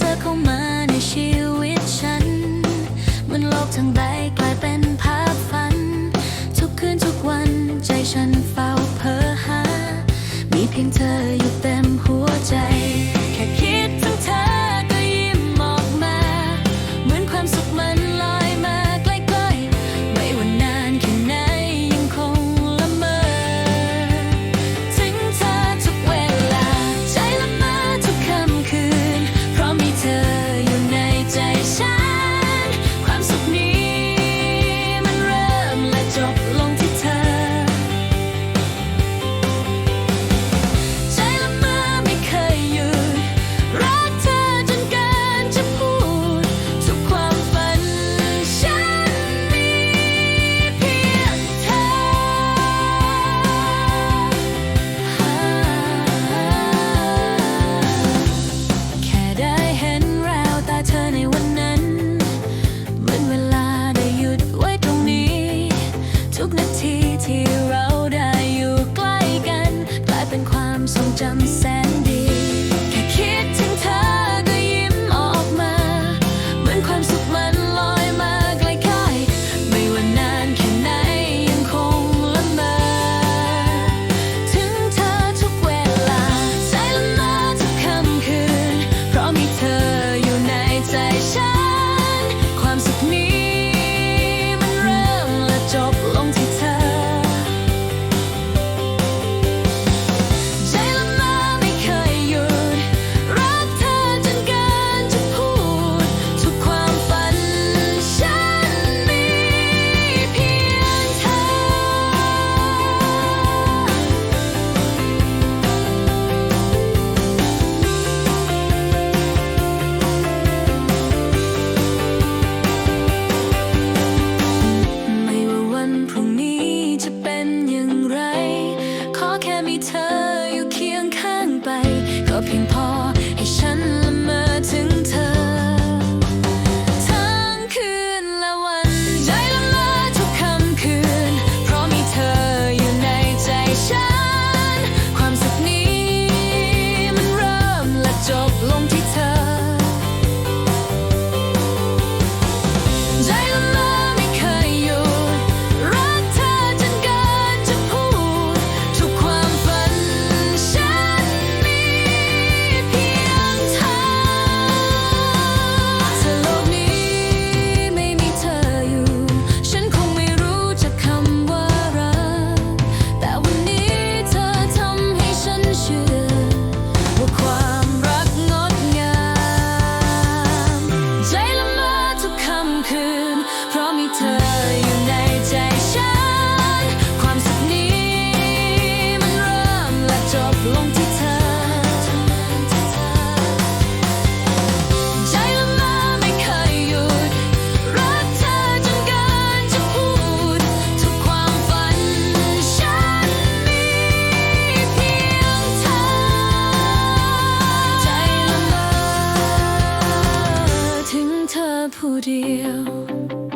เธอเข้ามาในชีวิตฉันเหมือนโลกทั้งใบ I'm so John. Eşanlı purpurio